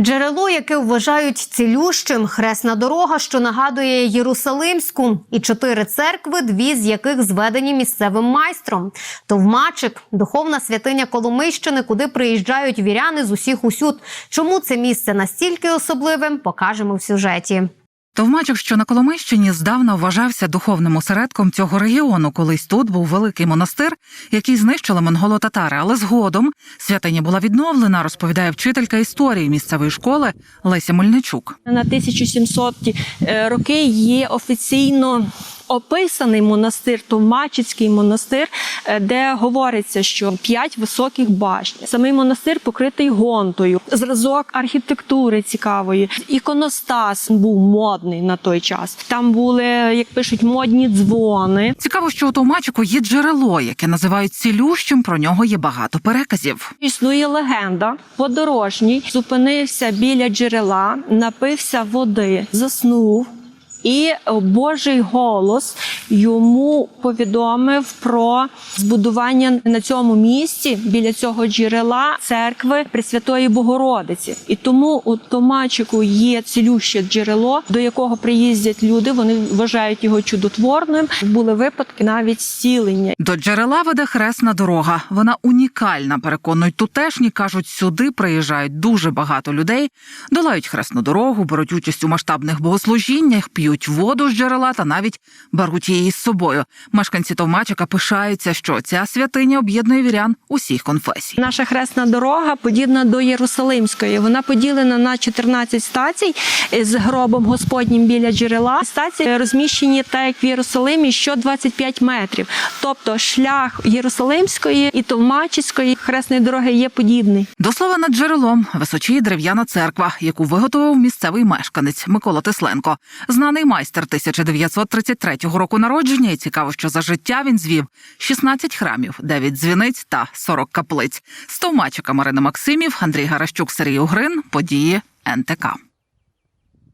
Джерело, яке вважають цілющим, хресна дорога, що нагадує Єрусалимську, і чотири церкви, дві з яких зведені місцевим майстром. Товмачик – духовна святиня Коломийщини, куди приїжджають віряни з усіх усюд. Чому це місце настільки особливим, покажемо в сюжеті. Товмачик, що на Коломийщині, здавна вважався духовним осередком цього регіону. Колись тут був великий монастир, який знищили монголо-татари. Але згодом святиня була відновлена, розповідає вчителька історії місцевої школи Леся Мельничук. На 1700 е, роки є офіційно описаний монастир, Товмачицький монастир, е, де говориться, що п'ять високих башень. Самий монастир покритий гонтою, зразок архітектури цікавої. Іконостас був модний на той час. Там були, як пишуть, модні дзвони. Цікаво, що у Товмачику є джерело, яке називають цілющим. Про нього є багато переказів. Існує легенда. Подорожній зупинився біля джерела, напився води, заснув. І Божий голос йому повідомив про збудування на цьому місці біля цього джерела церкви Пресвятої Богородиці. І тому у Томачику є цілюще джерело, до якого приїздять люди. Вони вважають його чудотворним. Були випадки навіть зцілення. До джерела веде хресна дорога. Вона унікальна. Переконують тутешні. кажуть, сюди приїжджають дуже багато людей, долають хресну дорогу, беруть участь у масштабних богослужіннях, п'ють воду з джерела та навіть беруть її з собою. Мешканці Товмачика пишаються, що ця святиня об'єднує вірян усіх конфесій. Наша хресна дорога подібна до Єрусалимської. Вона поділена на 14 стацій з гробом Господнім біля джерела. Стації розміщені так, як в Єрусалимі, що 25 метрів. Тобто шлях Єрусалимської і Товмачицької хресної дороги є подібний. До слова над джерелом височіє дерев'яна церква, яку виготовив місцевий мешканець Микола Тисленко, знаний майстер 1933 року народження. І цікаво, що за життя він звів 16 храмів, 9 дзвіниць та 40 каплиць. Стовмачика Товмачика Марина Максимів, Андрій Гаращук, Сергій Угрин. Події НТК.